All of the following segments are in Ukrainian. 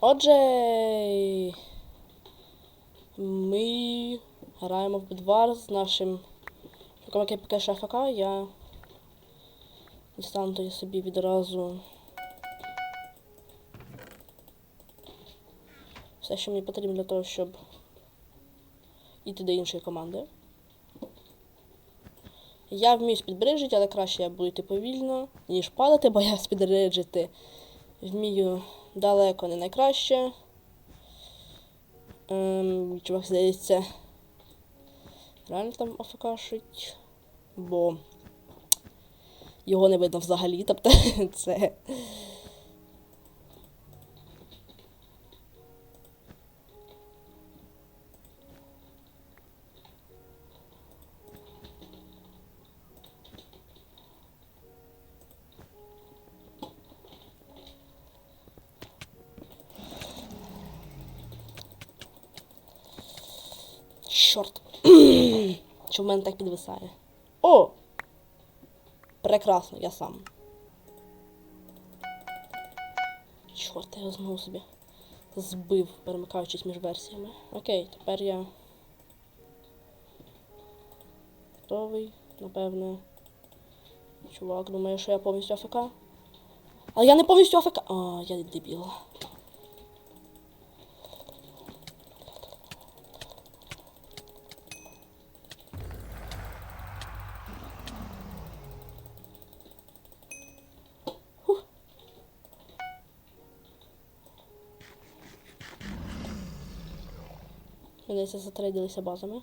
Отже, ми граємо в Бедвар з нашим шуком, який поки що АФК. Я дістану тоді собі відразу все, що мені потрібно для того, щоб йти до іншої команди. Я вмію спідбриджити, але краще я буду йти повільно, ніж падати, бо я спідбриджити вмію далеко не найкраще. Ем, чувак, здається, реально там АФКшить, бо його не видно взагалі, тобто це. Що в мене так підвисає? О! Прекрасно, я сам. Чорт, я його знову собі збив, перемикаючись між версіями. Окей, тепер я. Готовий, напевне. Чувак думає, що я повністю АФК. Але я не повністю АФК. А, я дебіл. Це затрейдилися базами.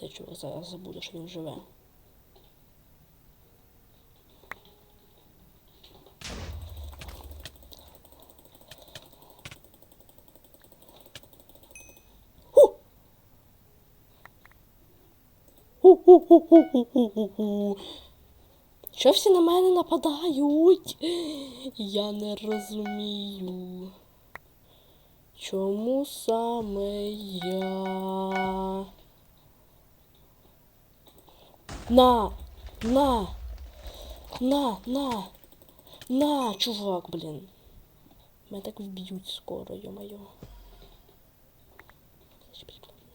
Цей чувак зараз забуде, що він живе. Що всі на мене нападають? Я не розумію. Чому саме я? На! На! На! На! На, чувак, блін. Мене так вб'ють скоро, йо-моє.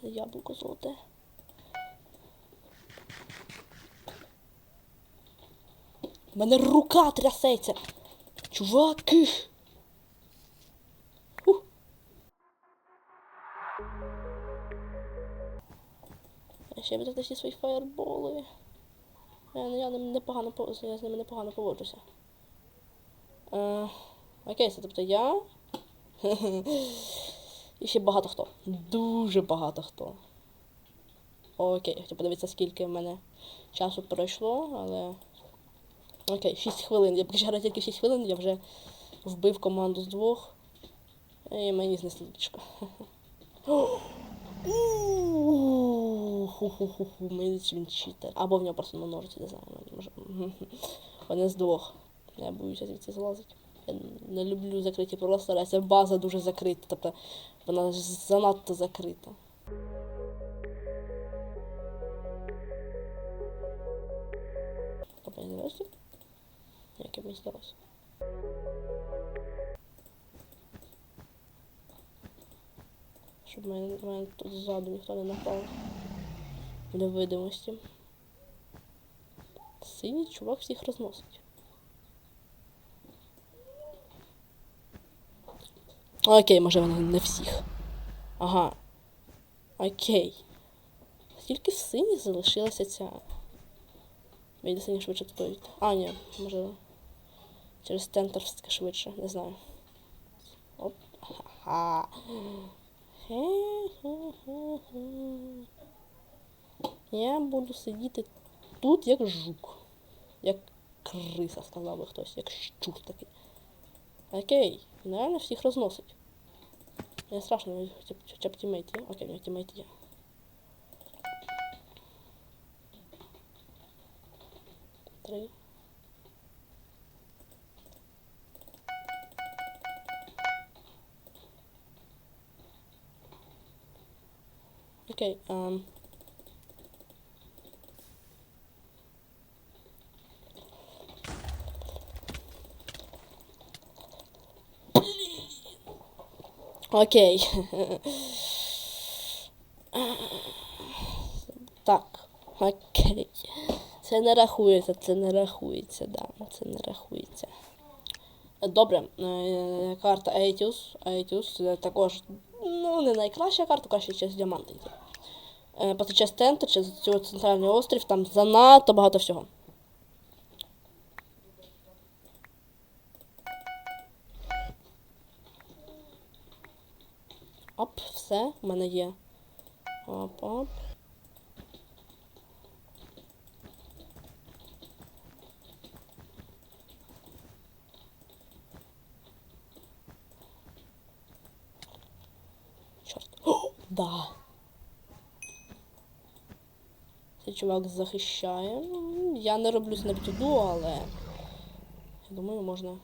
Яблуко золоте. У мене рука трясеться. Чуваки! Ще віддати всі свої фаєрболи. Я, я, ним непогано, я з ними непогано поводжуся. Е, окей, це тобто я. І ще багато хто. Дуже багато хто. Окей, хотів подивитися, скільки в мене часу пройшло, але. Окей, 6 хвилин. Я поки тільки 6 хвилин, я вже вбив команду з двох. І мені знесли. Ху-ху-ху-ху, він читер. Або в нього просто на ножиці, не знаю. Може. Один з двох. Я боюся звідси злазити. Я не люблю закриті простори, ця база дуже закрита. Тобто вона занадто закрита. Я не знаю, як мені здалося. Щоб мене, мене тут ззаду ніхто не напав. Для видимості. Синій чувак всіх розносить. Окей, може вони не всіх. Ага. Окей. Тільки сині залишилася ця. Мені сині швидше стоїть. А, ні, може. Через центр все-таки швидше, не знаю. Оп. Ха-ха. Я буду сидіти тут як жук. Як криса, сказав би хтось, як щур такий. Окей, реально всіх розносить. Не страшно, хоча б- тімейт є. Окей, у тімейт є. Три. Окей, ем. Окей. Так, окей. Це не рахується, це не рахується, да, це не рахується. Добре, е, карта Aetius. Aetius це також ну, не найкраща карта, краще через діаманти. Е, через центр, через цього центральний острів, там занадто багато всього. Оп, все, в мене є. Оп, оп. Чорт. О, да. Цей чувак захищає. Я не роблю уду, але я думаю, можна,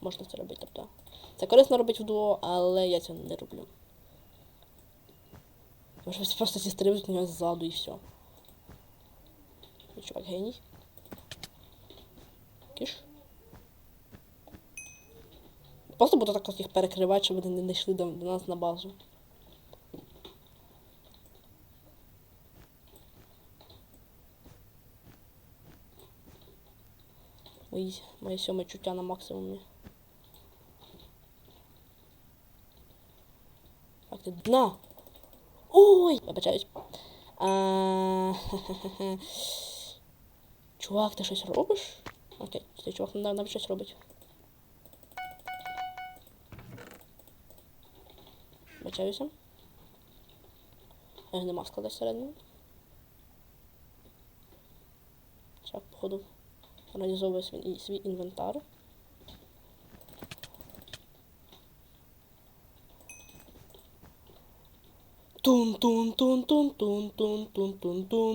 можна це робити. Тобто. Це корисно робити в дуо, але я цього не роблю. Просто зістрибнуть на нього ззаду і все. Чувак геній. Киш. Просто буду так їх перекривати, щоб вони не йшли до, до нас на базу. Мої, моє сьоме чуття на максимумі. Так, ти дна. Ой! Вибачаюсь. Чувак, ти щось робиш? Окей, цей чувак нам, нам щось робить. Вибачаюся. Е, Нема склада всередині. Чувак, походу, організовує свій, свій інвентар.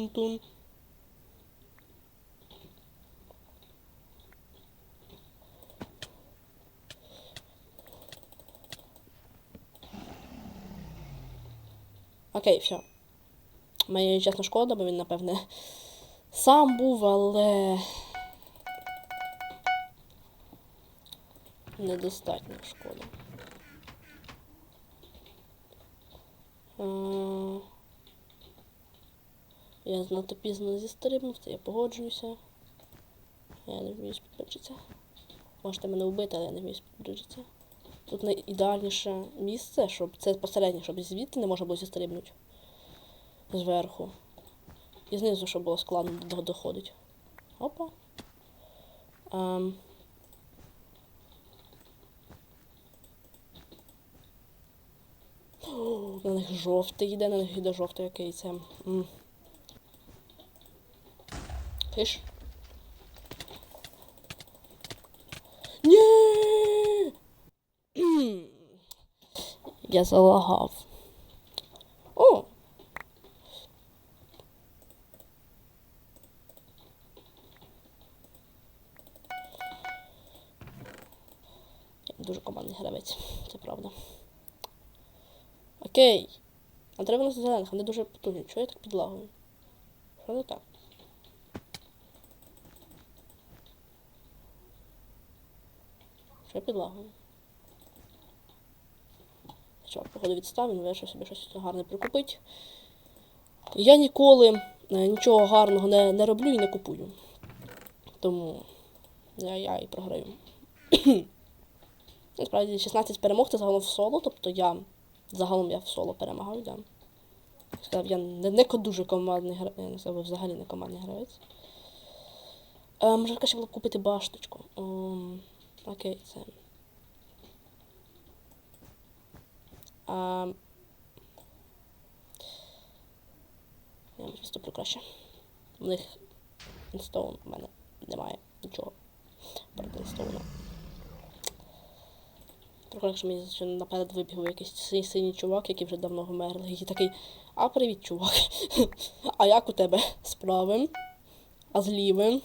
Тун. Окей, все. Мені чесно шкода, бо він, напевне, сам був, але. Недостатньо шкода. Я знато пізно зістрибнув, це я погоджуюся. Я не вмію спідбриджитися. Можете мене вбити, але я не вмію спідбриджитися. Тут найідеальніше місце, щоб це посереднє, щоб звідти не можна було зістрибнути. Зверху. І знизу, щоб було складно до- доходить. Опа. Ем. На них жовтий йде, на них йде жовтий який це. М. Ні! Я залагав. О! Дуже командний гравець, це правда. Окей. А треба на зелених, вони дуже потужні. Чого я так підлагую? Що не так? Що я підлагую? Чувак, походу відстав, він вирішив собі щось гарне прикупить. Я ніколи е, нічого гарного не, не роблю і не купую. Тому я, я і програю. Насправді 16 перемог це загалом в соло, тобто я загалом я в соло перемагаю, да. Сказав, я не, не дуже командний гравець, я не сказав, взагалі не командний гравець. Е, може краще було б купити башточку. Ем, окей, це. А, я відступлю краще. В них інстоун в мене немає нічого проти інстоуна. Якщо мені наперед вибігав якийсь синій, синій чувак, який вже давно вмерли. І такий, а привіт, чувак. а як у тебе з правим? А з лівим?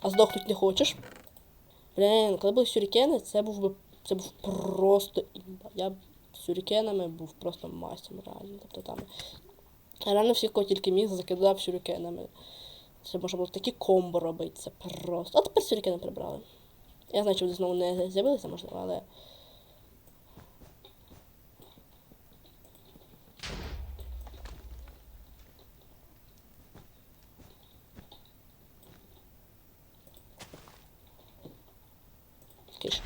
А здохнуть не хочеш? Блін, коли були сюрікени, це був би. Це був просто. Я з сюрікенами був просто майстром реально. Тобто там. Реально всіх, кого тільки міг, закидав сюрікенами. Це можна було такі комбо робити, це просто. А тепер сюрікени прибрали. Я знаю, що вони знову не з'явилися, можливо, але. Киш.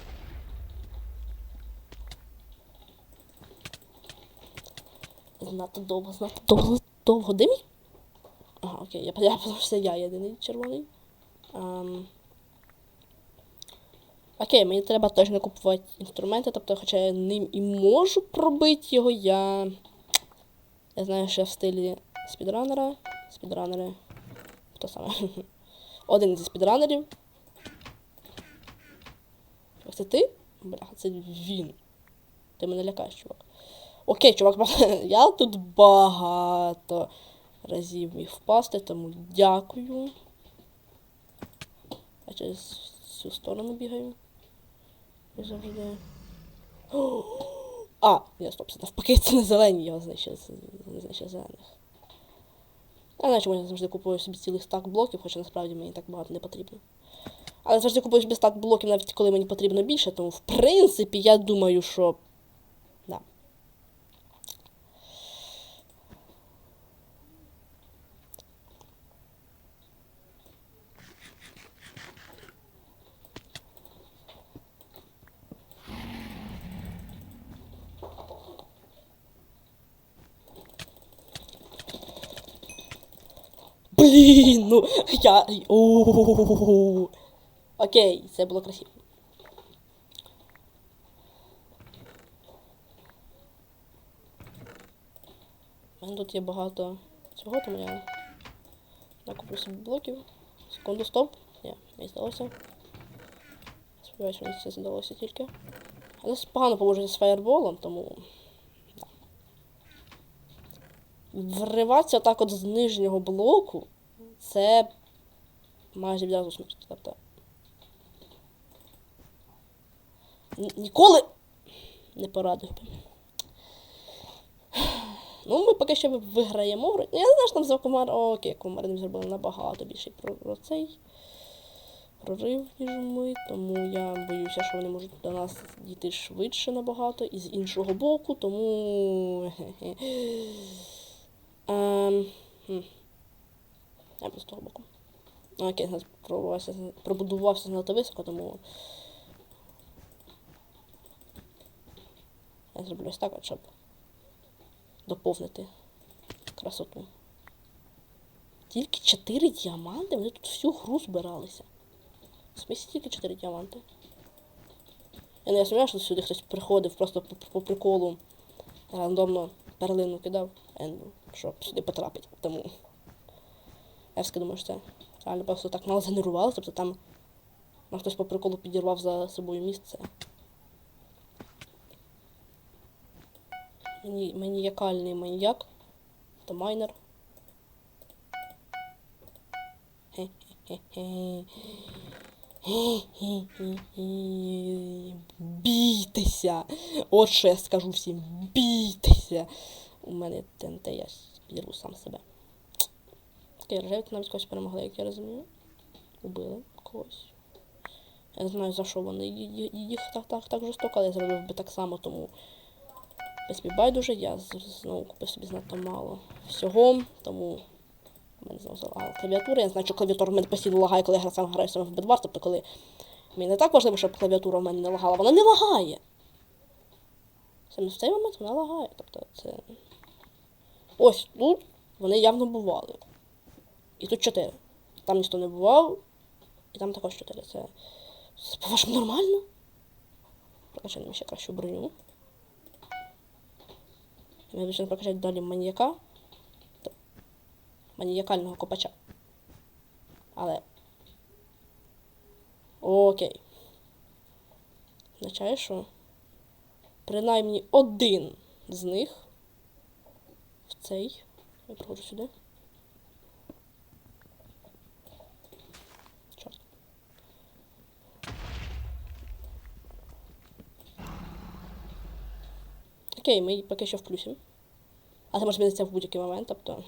Знато довго, знато довго, довго. Де мій? Ага, окей, я що я єдиний червоний. Ам... Окей, мені треба точно купувати інструменти, тобто, хоча я ним і можу пробити його, я. Я знаю, що я в стилі спідранера. Спідранери. Хто саме? Один зі спідранерів. Це ти? Бляха, це він. Ти мене лякаєш, чувак. Окей, чувак, я тут багато разів міг впасти, тому дякую. Я через цю сторону бігаю. І завжди. А, ні, стоп, це навпаки, це не зелені, не знищили зелених. Я знаю, чому я завжди купую собі цілий стак блоків, хоча насправді мені так багато не потрібно. Але завжди купую собі стак блоків, навіть коли мені потрібно більше, тому в принципі я думаю, що. Да. Блін, ну я. Окей, це було красиво. У мене тут є багато цього, тому я накуплю собі блоків. Секунду, стоп. Ні, не здалося. Сподіваюсь, мені це здалося тільки. Але погано поводжу з фаєрболом, тому. Вриватися отак от з нижнього блоку це майже відразу смерть. Тобто. Ніколи не порадив би. Ну, ми поки що виграємо. Ну, Я не знаю, що там за комар. Окей, комарним зробили набагато більший про, про цей прорив, ніж ми. Тому я боюся, що вони можуть до нас дійти швидше набагато і з іншого боку, тому. Ем. Я без того боку. Ну, окей, пробувався, пробудувався занадто високо, тому. Я зроблю ось так, щоб доповнити красоту. Тільки 4 діаманти? Вони тут всю гру збиралися. В смісі тільки 4 діаманти. Я не сумніваюся, що сюди хтось приходив просто по, по приколу рандомно перлину кидав енду, щоб сюди потрапити. Тому я все думаю, що це реально просто так мало занервувалося, тобто там ну, хтось по приколу підірвав за собою місце. Мені, маніякальний маньяк. Та майнер. Бійтеся! От що я скажу всім. Бійтеся! У мене ТНТ, я підірву сам себе. Окей, рожевики навіть когось перемогли, як я розумію. Убили когось. Я не знаю за що вони їх так, так, так жорстоко, але я зробив би так само, тому. В принципі, байдуже, я знову купив собі знато мало всього, тому в мене знову залагала клавіатура. Я знаю, що клавіатура в мене постійно лагає, коли я сам граю саме в бедвар, тобто коли мені не так важливо, щоб клавіатура в мене не лагала, вона не лагає. Саме в цей момент вона лагає. Тобто це. Ось тут вони явно бували. І тут чотири. Там ніхто не бував, і там також чотири. Це. Це по-вашому нормально? Прокачаємо ще кращу броню. Ми вирішили прокачати далі маніяка. Маніякального копача. Але. Окей. Означає, що принаймні один з них цей. Я проходжу сюди. Чорт. Окей, ми поки що в плюсі. А це може змінитися в будь-який момент, тобто.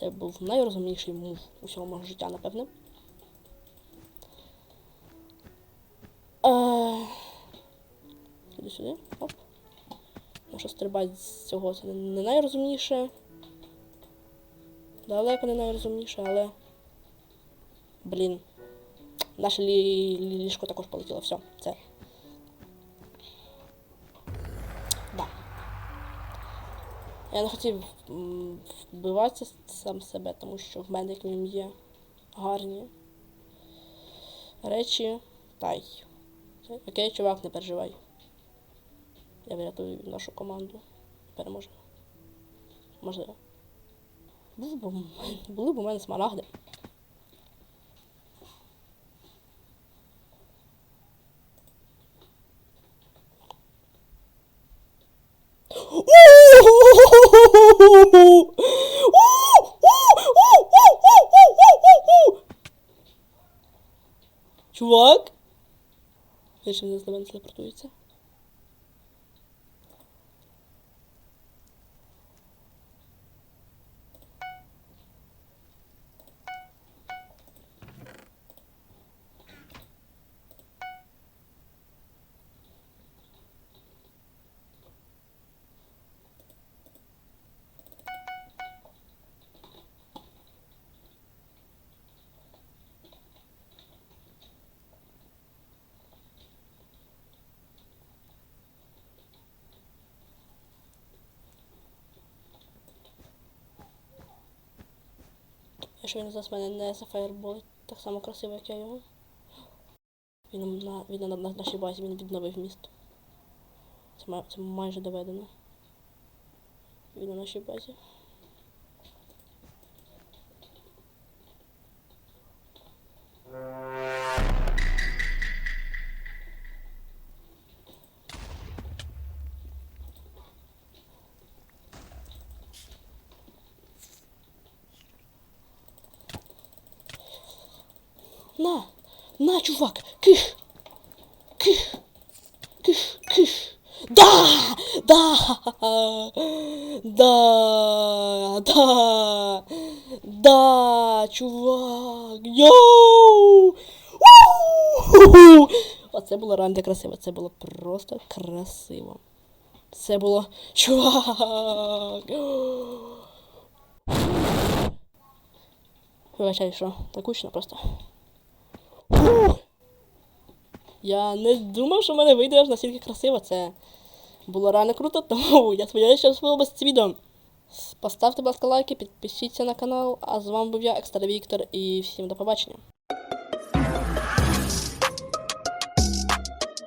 Це був найрозумніший мув усього мого життя, напевне. Сюди сюди. Що стрибати з цього це не найрозумніше. Далеко не найрозумніше, але. Блін. Наше лі... лі- ліжко також полетіло. Все, це. Да. Я не хотів м, вбивати сам себе, тому що в мене як мінімум є гарні речі. Тай. Окей, чувак, не переживай. Я врятую нашу команду. Переможемо. Можливо. Був б, були б у мене смарагди. Чувак? Він ще не з мене телепортується. Якщо він зараз мене не зафаєрболить так само красиво, як я його. Він на, він на, на нашій базі, він відновив місто. Це, це майже доведено. Він на нашій базі. На, чувак! Киш! Киш! Киш! Киш! Да! Да! Да! Да! Да! Чувак! Йоу! Уу! Оце було реально красиво. Це було просто красиво. Це було. Чувак! Вибачай, що так гучно просто. Я не думав, що в мене вийде аж настільки красиво. Це було реально круто, тому я сподіваюся, що сподобалося це відео. Поставте, будь ласка, лайки, підпишіться на канал. А з вами був я, Екстра Віктор, і всім до побачення.